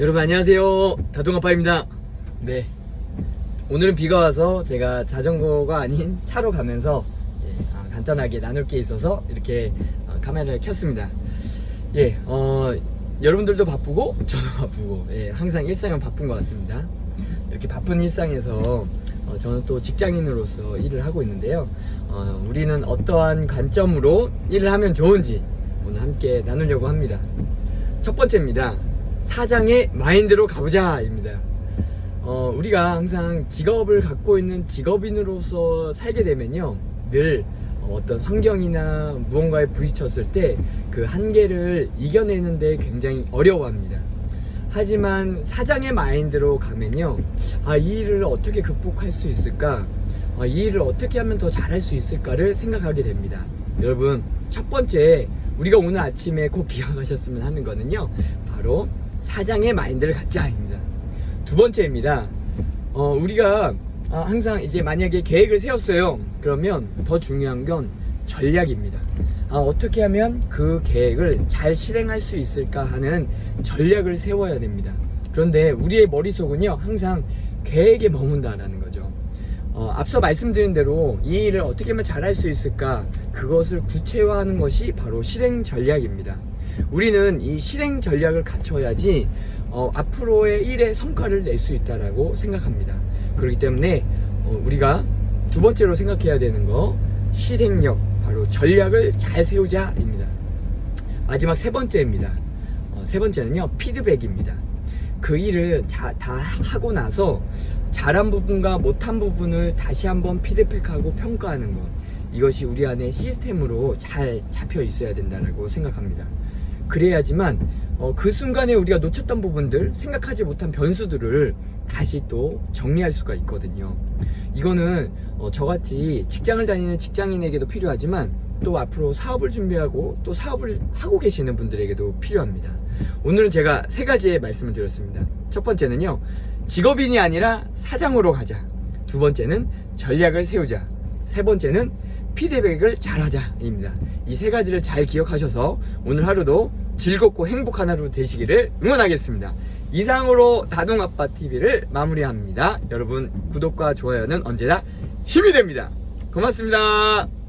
여러분 안녕하세요. 다동아빠입니다. 네. 오늘은 비가 와서 제가 자전거가 아닌 차로 가면서 예, 아, 간단하게 나눌 게 있어서 이렇게 어, 카메라를 켰습니다. 예, 어, 여러분들도 바쁘고 저도 바쁘고 예, 항상 일상은 바쁜 것 같습니다. 이렇게 바쁜 일상에서 어, 저는 또 직장인으로서 일을 하고 있는데요. 어, 우리는 어떠한 관점으로 일을 하면 좋은지 오늘 함께 나누려고 합니다. 첫 번째입니다. 사장의 마인드로 가보자입니다. 어, 우리가 항상 직업을 갖고 있는 직업인으로서 살게 되면요. 늘 어떤 환경이나 무언가에 부딪혔을 때 그 한계를 이겨내는데 굉장히 어려워합니다. 하지만 사장의 마인드로 가면요. 아, 이 일을 어떻게 극복할 수 있을까? 아, 이 일을 어떻게 하면 더 잘할 수 있을까를 생각하게 됩니다. 여러분, 첫 번째, 우리가 오늘 아침에 꼭 기억하셨으면 하는 거는요. 바로 사장의 마인드를 갖자입니다. 두 번째입니다. 어, 우리가 아, 항상 이제 만약에 계획을 세웠어요. 그러면 더 중요한 건 전략입니다. 아, 어떻게 하면 그 계획을 잘 실행할 수 있을까 하는 전략을 세워야 됩니다. 그런데 우리의 머릿속은요, 항상 계획에 머문다라는 거죠. 어, 앞서 말씀드린 대로 이 일을 어떻게 하면 잘할 수 있을까 그것을 구체화하는 것이 바로 실행 전략입니다. 우리는 이 실행 전략을 갖춰야지 어, 앞으로의 일의 성과를 낼 수 있다라고 생각합니다. 그렇기 때문에 어, 우리가 두 번째로 생각해야 되는 거 실행력 바로 전략을 잘 세우자입니다. 마지막 세 번째입니다. 어, 세 번째는요 피드백입니다. 그 일을 다, 다 하고 나서 잘한 부분과 못한 부분을 다시 한번 피드백하고 평가하는 것 이것이 우리 안에 시스템으로 잘 잡혀 있어야 된다고 생각합니다. 그래야지만 어, 그 순간에 우리가 놓쳤던 부분들 생각하지 못한 변수들을 다시 또 정리할 수가 있거든요. 이거는 어, 저같이 직장을 다니는 직장인에게도 필요하지만 또 앞으로 사업을 준비하고 또 사업을 하고 계시는 분들에게도 필요합니다. 오늘은 제가 세 가지의 말씀을 드렸습니다. 첫 번째는요, 직업인이 아니라 사장으로 가자. 두 번째는 전략을 세우자. 세 번째는 피드백을 잘하자입니다. 이 세 가지를 잘 기억하셔서 오늘 하루도 즐겁고 행복한 하루 되시기를 응원하겠습니다. 이상으로 다둥아빠 TV를 마무리합니다. 여러분 구독과 좋아요는 언제나 힘이 됩니다. 고맙습니다.